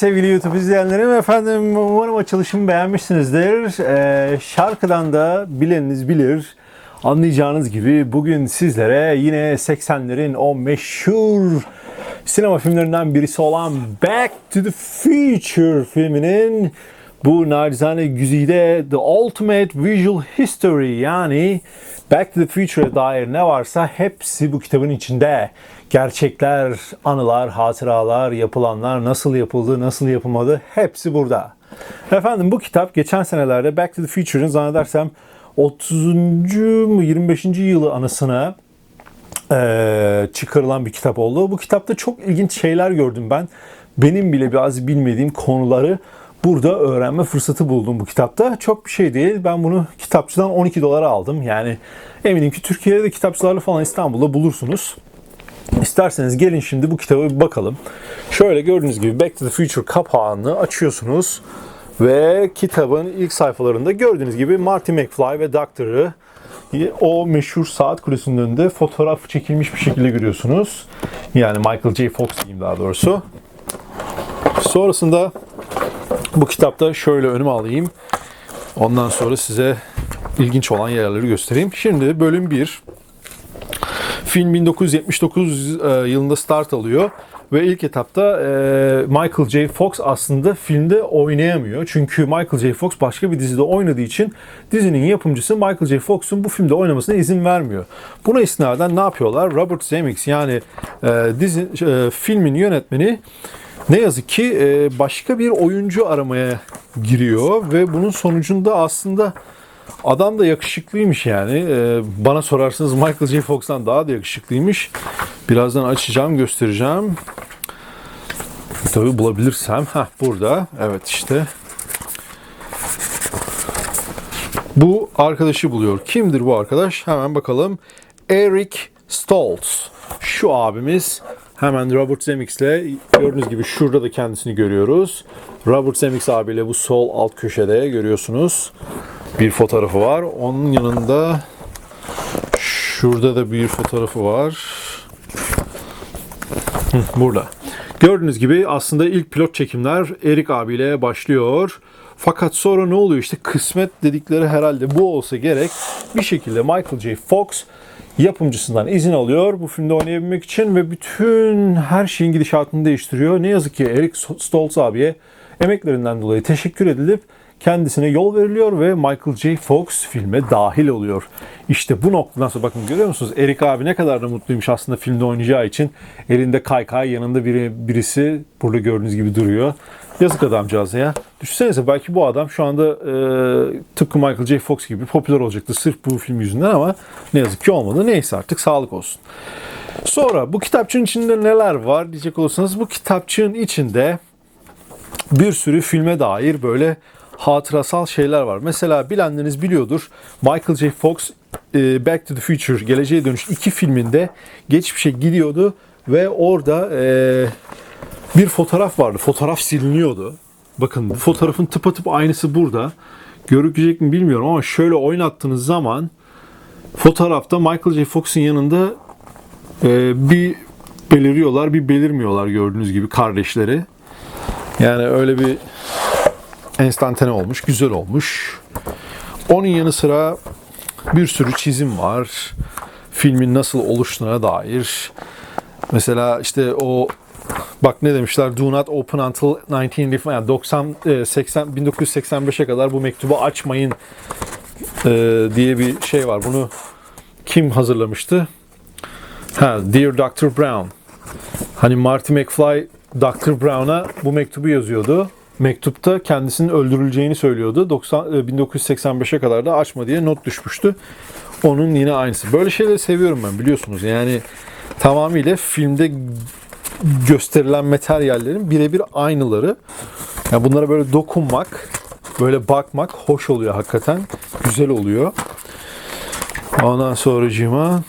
sevgili YouTube izleyenlerim efendim umarım açılışımı beğenmişsinizdir. Ee, şarkıdan da bileniniz bilir. Anlayacağınız gibi bugün sizlere yine 80'lerin o meşhur sinema filmlerinden birisi olan Back to the Future filminin bu nacizane güzide The Ultimate Visual History yani Back to the Future'a dair ne varsa hepsi bu kitabın içinde. Gerçekler, anılar, hatıralar, yapılanlar, nasıl yapıldı, nasıl yapılmadı hepsi burada. Efendim bu kitap geçen senelerde Back to the Future'ın zannedersem 30. mu 25. yılı anısına eee, çıkarılan bir kitap oldu. Bu kitapta çok ilginç şeyler gördüm ben. Benim bile biraz bilmediğim konuları burada öğrenme fırsatı buldum bu kitapta. Çok bir şey değil. Ben bunu kitapçıdan 12 dolara aldım. Yani eminim ki Türkiye'de de kitapçılarla falan İstanbul'da bulursunuz. İsterseniz gelin şimdi bu kitaba bir bakalım. Şöyle gördüğünüz gibi Back to the Future kapağını açıyorsunuz. Ve kitabın ilk sayfalarında gördüğünüz gibi Marty McFly ve Doctor'ı o meşhur saat kulesinin önünde fotoğraf çekilmiş bir şekilde görüyorsunuz. Yani Michael J. Fox diyeyim daha doğrusu. Sonrasında bu kitapta şöyle önüme alayım. Ondan sonra size ilginç olan yerleri göstereyim. Şimdi bölüm 1. Film 1979 e, yılında start alıyor ve ilk etapta e, Michael J. Fox aslında filmde oynayamıyor. Çünkü Michael J. Fox başka bir dizide oynadığı için dizinin yapımcısı Michael J. Fox'un bu filmde oynamasına izin vermiyor. Buna istinaden ne yapıyorlar? Robert Zemeckis yani e, dizi e, filmin yönetmeni ne yazık ki e, başka bir oyuncu aramaya giriyor ve bunun sonucunda aslında Adam da yakışıklıymış yani. Ee, bana sorarsanız Michael J. Fox'tan daha da yakışıklıymış. Birazdan açacağım, göstereceğim. Tabii bulabilirsem. Heh, burada. Evet işte. Bu arkadaşı buluyor. Kimdir bu arkadaş? Hemen bakalım. Eric Stoltz. Şu abimiz hemen Robert Zemeckis'le gördüğünüz gibi şurada da kendisini görüyoruz. Robert Zemeckis abiyle bu sol alt köşede görüyorsunuz bir fotoğrafı var. Onun yanında şurada da bir fotoğrafı var. Burada. Gördüğünüz gibi aslında ilk pilot çekimler Erik abiyle başlıyor. Fakat sonra ne oluyor işte kısmet dedikleri herhalde bu olsa gerek. Bir şekilde Michael J. Fox yapımcısından izin alıyor bu filmde oynayabilmek için ve bütün her şeyin gidişatını değiştiriyor. Ne yazık ki Eric Stoltz abiye emeklerinden dolayı teşekkür edilip kendisine yol veriliyor ve Michael J. Fox filme dahil oluyor. İşte bu noktadan sonra bakın görüyor musunuz? Erik abi ne kadar da mutluymuş aslında filmde oynayacağı için. Elinde kaykay yanında biri, birisi burada gördüğünüz gibi duruyor. Yazık adamcağız ya. Düşünsenize belki bu adam şu anda e, tıpkı Michael J. Fox gibi popüler olacaktı sırf bu film yüzünden ama ne yazık ki olmadı. Neyse artık sağlık olsun. Sonra bu kitapçığın içinde neler var diyecek olursanız bu kitapçığın içinde bir sürü filme dair böyle hatırasal şeyler var. Mesela bilenleriniz biliyordur. Michael J. Fox e, Back to the Future, Geleceğe Dönüş iki filminde geçmişe gidiyordu ve orada e, bir fotoğraf vardı. Fotoğraf siliniyordu. Bakın fotoğrafın tıpatıp aynısı burada. Görükecek mi bilmiyorum ama şöyle oynattığınız zaman fotoğrafta Michael J. Fox'un yanında e, bir beliriyorlar, bir belirmiyorlar gördüğünüz gibi kardeşleri. Yani öyle bir enstantane olmuş, güzel olmuş. Onun yanı sıra bir sürü çizim var. Filmin nasıl oluştuğuna dair. Mesela işte o bak ne demişler do not open until 19 yani 90 e, 80 1985'e kadar bu mektubu açmayın e, diye bir şey var. Bunu kim hazırlamıştı? Ha, Dear Dr. Brown. Hani Marty McFly Dr. Brown'a bu mektubu yazıyordu. Mektupta kendisinin öldürüleceğini söylüyordu. 90, e, 1985'e kadar da açma diye not düşmüştü. Onun yine aynısı. Böyle şeyleri seviyorum ben biliyorsunuz. Yani tamamıyla filmde gösterilen materyallerin birebir aynıları. Yani bunlara böyle dokunmak, böyle bakmak hoş oluyor hakikaten. Güzel oluyor. Ondan sonracığıma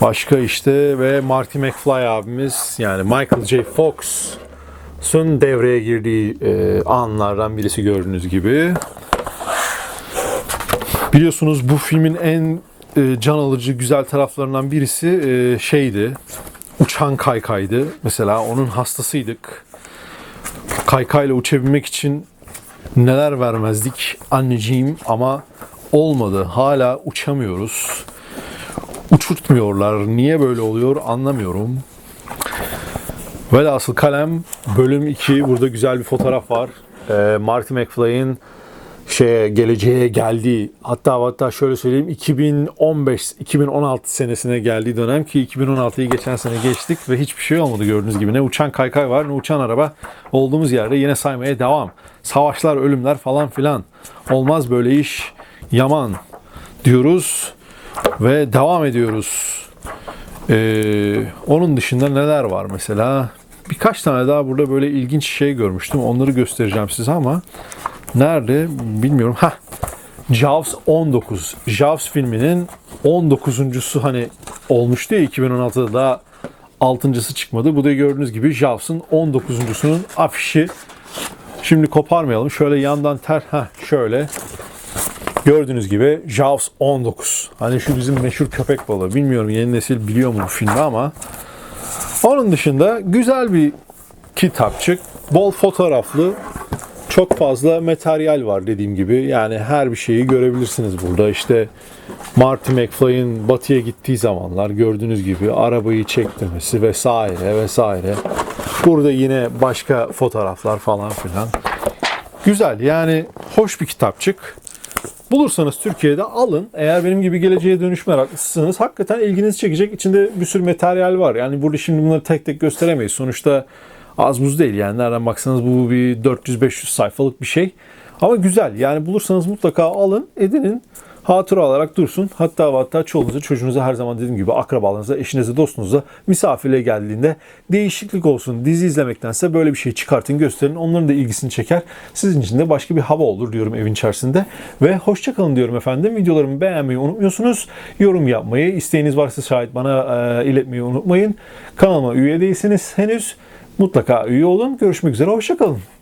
başka işte ve Marty McFly abimiz yani Michael J. Fox'un devreye girdiği e, anlardan birisi gördüğünüz gibi. Biliyorsunuz bu filmin en e, can alıcı güzel taraflarından birisi e, şeydi. Uçan kaykaydı. Mesela onun hastasıydık. Kaykayla uçabilmek için neler vermezdik anneciğim ama olmadı. Hala uçamıyoruz. Uçurtmuyorlar. Niye böyle oluyor anlamıyorum. Velhasıl kalem bölüm 2 burada güzel bir fotoğraf var. Ee, Marty McFly'in şeye geleceğe geldiği hatta hatta şöyle söyleyeyim 2015 2016 senesine geldiği dönem ki 2016'yı geçen sene geçtik ve hiçbir şey olmadı gördüğünüz gibi. Ne uçan kaykay var ne uçan araba. Olduğumuz yerde yine saymaya devam. Savaşlar, ölümler falan filan. Olmaz böyle iş. Yaman diyoruz ve devam ediyoruz. Ee, onun dışında neler var mesela? Birkaç tane daha burada böyle ilginç şey görmüştüm. Onları göstereceğim size ama nerede bilmiyorum. Ha. Jaws 19. Jaws filminin 19.sü hani olmuştu ya 2016'da daha 6.sı çıkmadı. Bu da gördüğünüz gibi Jaws'ın 19.sunun afişi. Şimdi koparmayalım. Şöyle yandan ter ha şöyle Gördüğünüz gibi Jaws 19. Hani şu bizim meşhur köpek balığı. Bilmiyorum yeni nesil biliyor mu bu filmi ama. Onun dışında güzel bir kitapçık. Bol fotoğraflı. Çok fazla materyal var dediğim gibi. Yani her bir şeyi görebilirsiniz burada. İşte Marty McFly'in batıya gittiği zamanlar gördüğünüz gibi arabayı çektirmesi vesaire vesaire. Burada yine başka fotoğraflar falan filan. Güzel yani hoş bir kitapçık. Bulursanız Türkiye'de alın. Eğer benim gibi geleceğe dönüş meraklısınız hakikaten ilginizi çekecek. İçinde bir sürü materyal var. Yani burada şimdi bunları tek tek gösteremeyiz. Sonuçta az buz değil yani nereden baksanız bu bir 400-500 sayfalık bir şey. Ama güzel yani bulursanız mutlaka alın edinin. Hatıra olarak dursun. Hatta hatta çoluğunuza, çocuğunuza her zaman dediğim gibi akrabalarınıza, eşinize, dostunuza misafirliğe geldiğinde değişiklik olsun. Dizi izlemektense böyle bir şey çıkartın, gösterin. Onların da ilgisini çeker. Sizin için de başka bir hava olur diyorum evin içerisinde. Ve hoşçakalın diyorum efendim. Videolarımı beğenmeyi unutmuyorsunuz. Yorum yapmayı, isteğiniz varsa şayet bana e, iletmeyi unutmayın. Kanalıma üye değilseniz henüz mutlaka üye olun. Görüşmek üzere, hoşçakalın.